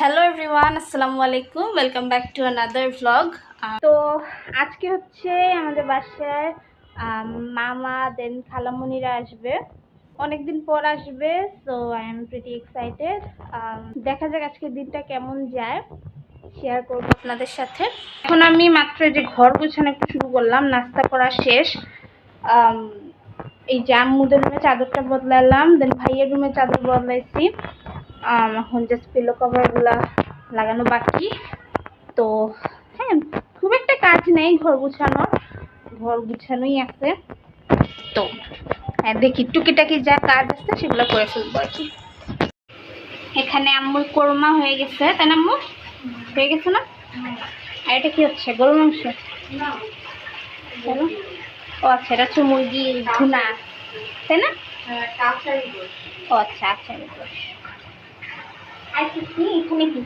Hello everyone আসসালামু আলাইকুম welcome back to another vlog তো আজকে হচ্ছে আমাদের বাসায় মামা দেন খালামুনিরা আসবে। অনেকদিন পর আসবে so I am pretty excited দেখা যাক আজকের দিনটা কেমন যায়। শেয়ার করব আপনাদের সাথে। এখন আমি মাত্র যে ঘর গোছানো একটু শুরু করলাম, নাস্তা করা শেষ। এই যে আম্মুদের রুমে চাদরটা বদলালাম দেন ভাইয়ের রুমে চাদর বদলাইছি। এখন জাস্ট পিলো কভারগুলা লাগানো বাকি। তো হ্যাঁ খুব একটা কাজ নেই ঘর গুছানোর ঘর গুছানোই আছে। তো হ্যাঁ দেখি টুকিটাকি যা কাজ আছে সেগুলো করে ফেলব আর কি। এখানে আম্মুর কোরমা হয়ে গেছে তাই না আম্মু? হয়ে গেছে না? আর এটা কি হচ্ছে? গরু মাংস। ও আচ্ছা এটা হচ্ছে মুরগি ধুনা তাই না? ও আচ্ছা আচ্ছা। আর কি এখানে কি?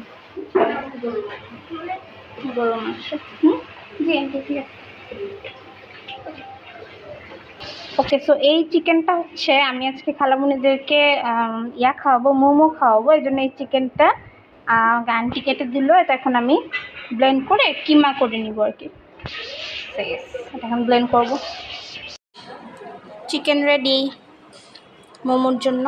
গরু মাংস হুম? জি ঠিক আছে ওকে সো এই চিকেনটা হচ্ছে আমি আজকে খালামুনিদেরকে ইয়া খাওয়াবো, মোমো খাওয়াবো, এই জন্য এই চিকেনটা আন্টি কেটে দিল, এটা এখন আমি ব্লেন্ড করে কিমা করে নিব আর কি। এটা এখন ব্লেন্ড করব। চিকেন রেডি মোমোর জন্য।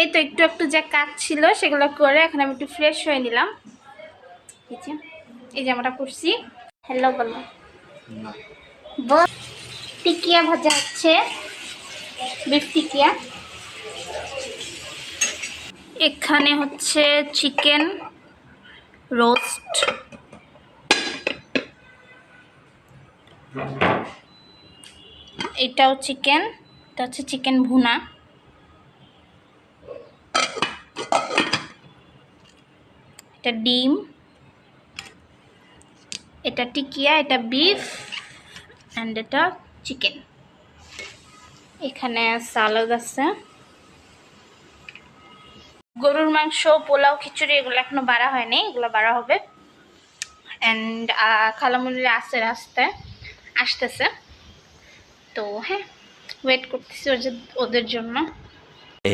এই তো একটু একটু যে কাজ ছিল সেগুলো করে এখন আমি একটু ফ্রেশ হয়ে নিলাম। এই জামাটা পরছি হ্যালো বলো। টিকিয়া ভাজা হচ্ছে। বিফ টিকিয়া। এখানে হচ্ছে চিকেন রোস্ট। এটাও চিকেন এটা হচ্ছে চিকেন ভুনা। এটা ডিম, এটা টিকিয়া, এটা বিফ অ্যান্ড এটা চিকেন। এখানে সালাদ আছে। গরুর মাংস, পোলাও, খিচুড়ি, এগুলো এখনও বাড়া হয়নি, এগুলো বাড়া হবে। অ্যান্ড খালামুলিরা আসছে রাস্তায়, আসতেছে। তো হ্যাঁ ওয়েট করতেছি ওদের জন্য।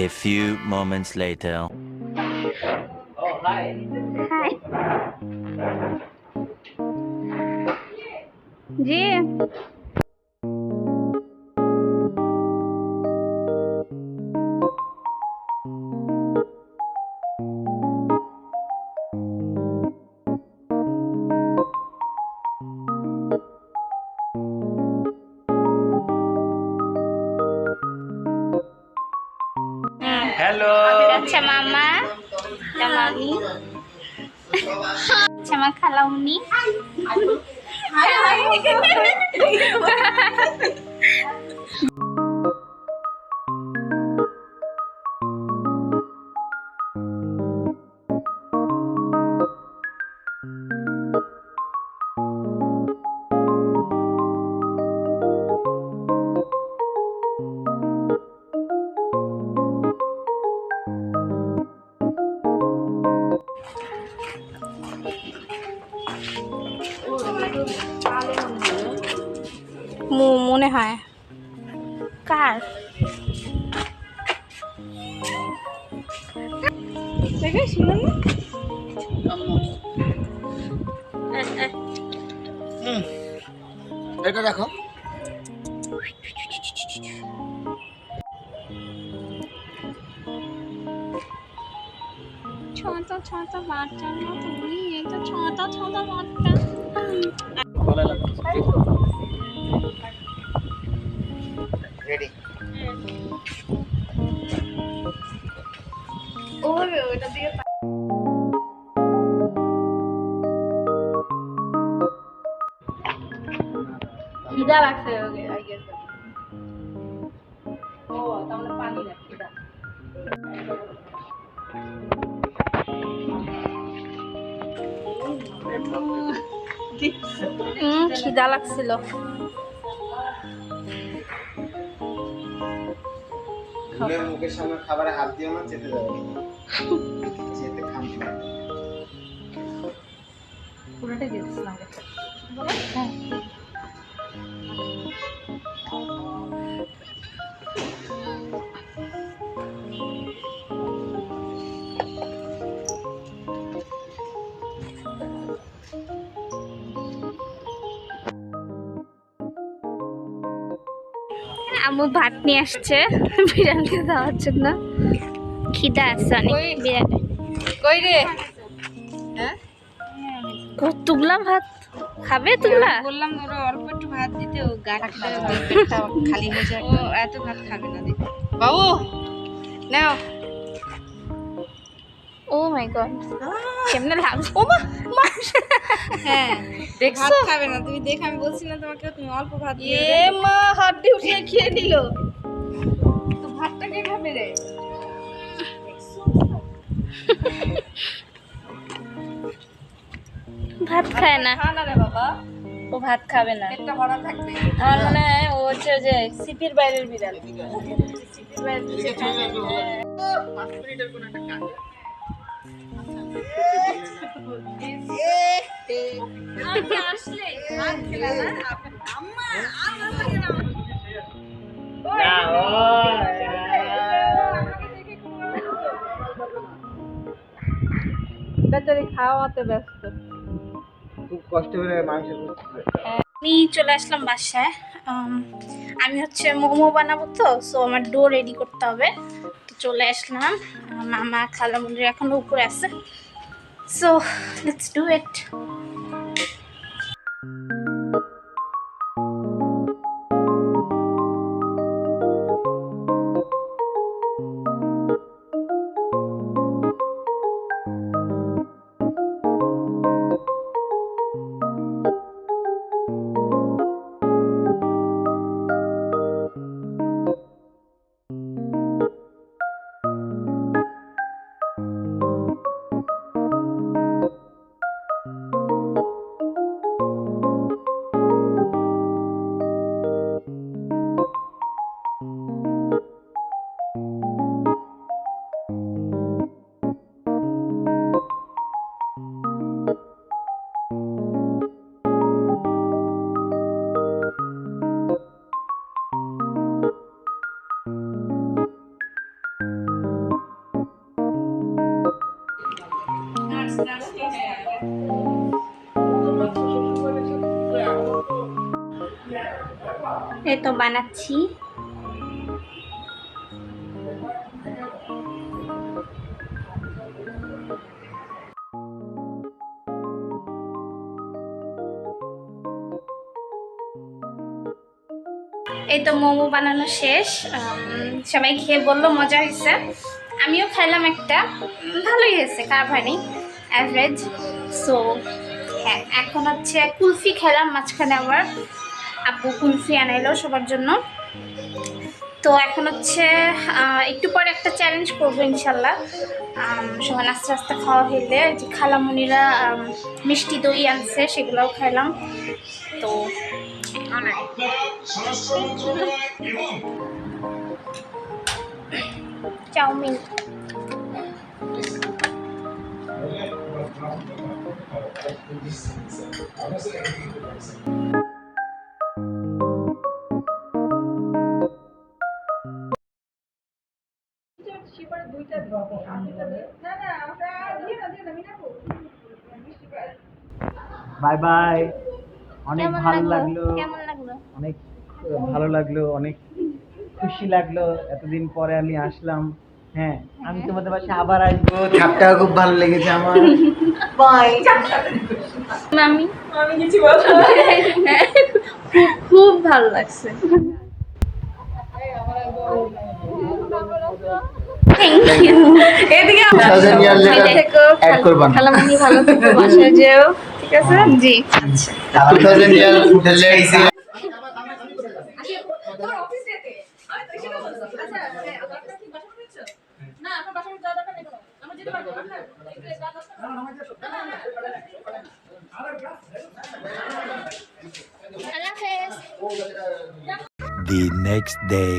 A few moments later. जी আমার খালামুনি মনে হয়। কার? এটা দেখো। ছোট ছোট বাচ্চার মতো তো ছোট ছোট বাচ্চা। রেডি ওরে ওটা দিয়ে খিদা লাগছে ওকে আই গেস ও তাহলে পানি না খিদা খিদা লাগছিল। ফুলের মুখের সামনে খাবারে হাত দিও না চেতে যাবে। চেতে খান পুরোটাই দিয়ে আম্মু ভাত নিয়ে আসছে। বিড়ালকে দেওয়ার জন্য। খিদা আছে অনেক বিড়ালে। কই রে? হ্যাঁ? কতগুলা ভাত খাবে তোমরা বললাম ওরা অল্প একটু ভাত দিতে ও খালি হয়ে ও এত ভাত খাবে না দেখো বাবু নাও। ও মাই গড। কেমনে লাগছে ও মা হ্যাঁ ভাত খাবে না তুমি দেখ আমি বলছি না তোমাকে তুমি অল্প ভাত দিয়ে এ মা হাড্ডি উঠিয়ে খেয়ে নিল। তো ভাতটা কে খাবে রে? ভাত খায় না। খা না রে বাবা। ও ভাত খাবে না। পেটটা ভরা থাকবে। আমার মনে হয় ও হচ্ছে যে সিপির বাইরের বিড়াল। সিপির বাইরের খাওয়াতে ব্যস্ত আমি চলে আসলাম বাসায়। আমি হচ্ছে মোমো বানাবো তো সো আমার ডো রেডি করতে হবে। তো চলে আসলাম। মামা খালামুন্দির এখনও উপরে আছে। সো লেটস ডু ইট এই তো বানাচ্ছি। এই তো মোমো বানানো শেষ। সবাই খেয়ে বলল মজা হয়েছে। আমিও খাইলাম একটা। ভালোই হয়েছে কারভারি অ্যাভারেজ সো হ্যাঁ এখন হচ্ছে কুলফি খেলাম মাঝখানে আবার। আপু কুলফি আনাইলো সবার জন্য। তো এখন হচ্ছে একটু পরে একটা চ্যালেঞ্জ করব ইনশাল্লাহ। সবাই আস্তে আস্তে খাওয়া হইলে যে খালামুনিরা মিষ্টি দই আনছে, সেগুলোও খাইলাম। তো চাউমিন। বাই বাই অনেক ভালো লাগল? অনেক ভালো লাগল অনেক খুশি লাগল। এতদিন পরে আমি আসলাম। হ্যাঁ আমি তোমাদের বাসায় আবার আসব। ঠাপটা খুব ভালো লেগেছে আমার। বাই আমি আমি কিছু খুব খুব ভালো লাগছে। থ্যাংক ইউ এদিকে না খালামণি ভালো থেকো বাসায় যেও। ঠিক আছে? জি। আচ্ছা। 2000 রিয়াল ফুটেছে আল্লাহ হাফেজ The next day.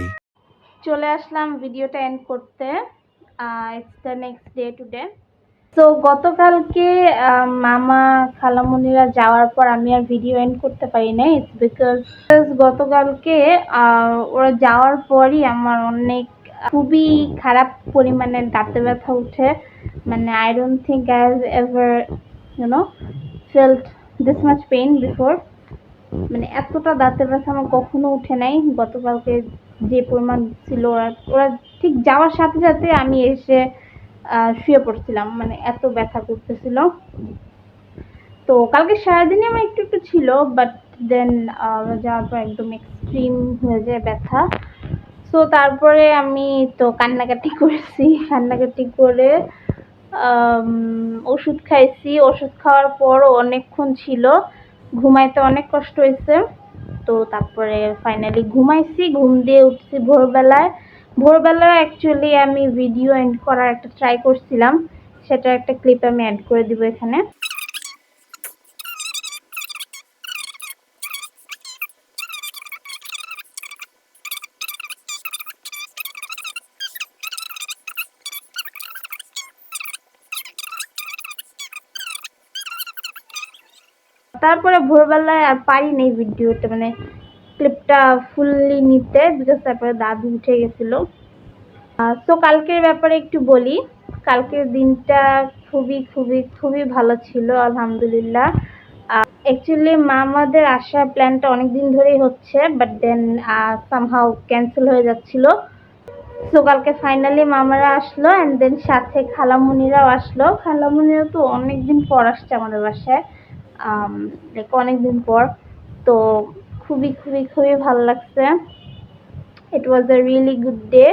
চলে আসলাম ভিডিওটা এন্ড করতে। It's the next day today তো গতকালকে মামা খালামুনিরা যাওয়ার পর আমি আর ভিডিও এন্ড করতে পারি না ইটস বিকজ গতকালকে ওরা যাওয়ার পরই আমার অনেক খুবই খারাপ পরিমাণে দাঁতে ব্যথা উঠে। মানে I don't think I have ever you know felt this much pain before মানে এতটা দাঁতে ব্যথা আমার কখনো উঠে নাই। গতকালকে যে পরিমাণ ছিল, ওরা ওরা ঠিক যাওয়ার সাথে সাথে আমি এসে শুয়ে পড়ছিলাম মানে এত ব্যথা করতেছিল। তো কালকে সারাদিনই আমার একটু একটু ছিল বাট দেন যাওয়ার পর একদম এক্সট্রিম হয়ে যায় ব্যথা। সো তারপরে আমি তো কান্নাকাটি করেছি, কান্নাকাটি করে ওষুধ খাইছি। ওষুধ খাওয়ার পরও অনেকক্ষণ ছিল, ঘুমাইতে অনেক কষ্ট হয়েছে। তো তারপরে ফাইনালি ঘুমাইছি, ঘুম দিয়ে উঠছি ভোরবেলায়। ভোরবেলায় অ্যাকচুয়ালি আমি ভিডিও এন্ড করার একটা ট্রাই করছিলাম। সেটা একটা ক্লিপ আমি অ্যাড করে দিব এখানে। তারপরে ভোরবেলায় আর পারি নেই ভিডিওটা মানে ক্লিপটা ফুললি নিতে বিকজ তারপরে দাদু উঠে গেছিল। তো কালকের ব্যাপারে একটু বলি। কালকের দিনটা খুবই খুবই খুবই ভালো ছিল, আলহামদুলিল্লাহ। অ্যাকচুয়ালি মামাদের আসার প্ল্যানটা অনেক দিন ধরেই হচ্ছে বাট দেন সামহাও ক্যান্সেল হয়ে যাচ্ছিল। সো কালকে ফাইনালি মামারা আসলো অ্যান্ড দেন সাথে খালামুনিরাও আসলো। খালামুনিরা তো অনেক দিন পর আসছে আমাদের বাসায়। অনেক দিন পর। তো খুবই খুবই খুবই ভালো লাগছে। It was a really good day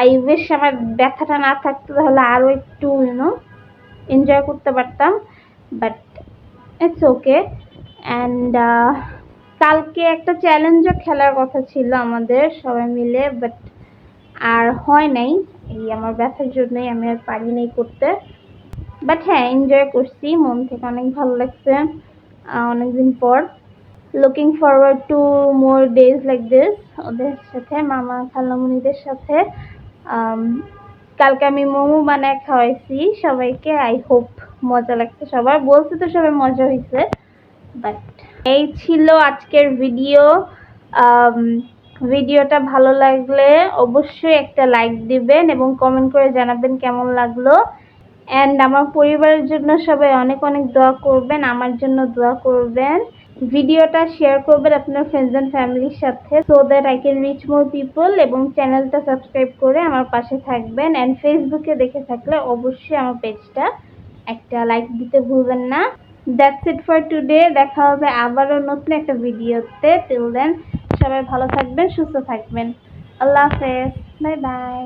I wish আমার ব্যথাটা না থাকতো, তাহলে আরও একটু ইউনো এনজয় করতে পারতাম। বাট ইটস ওকে অ্যান্ড কালকে একটা চ্যালেঞ্জও খেলার কথা ছিল আমাদের, সবাই মিলে বাট আর হয় নাই। এই আমার ব্যথার জন্যই আমি আর পারি নাই করতে। বাট হ্যাঁ এনজয় করছি, মন থেকে অনেক ভালো লাগছে অনেকদিন পর। Looking forward to more days like this ওদের সাথে, মামা খালামুনিদের সাথে। কালকে আমি মোমো বানায় খাওয়াইছি সবাইকে। আই হোপ মজা লাগছে সবার। বলছে তো সবাই মজা হয়েছে বাট এই ছিল আজকের ভিডিও ভিডিওটা ভালো লাগলে অবশ্যই একটা লাইক দিবেন এবং কমেন্ট করে জানাবেন কেমন লাগল। অ্যান্ড আমার পরিবারের জন্য সবাই অনেক অনেক দোয়া করবেন, আমার জন্য দোয়া করবেন। ভিডিওটা শেয়ার করবেন আপনার ফ্রেন্ডস অ্যান্ড ফ্যামিলির সাথে so that I can reach more people এবং চ্যানেলটা সাবস্ক্রাইব করে আমার পাশে থাকবেন অ্যান্ড ফেসবুকে দেখে থাকলে অবশ্যই আমার পেজটা একটা লাইক দিতে ভুলবেন না। দ্যাটস ইট ফর টুডে দেখা হবে আবারও নতুন একটা ভিডিওতে। টিল দেন সবাই ভালো থাকবেন, সুস্থ থাকবেন। আল্লাহ হাফেজ। Bye bye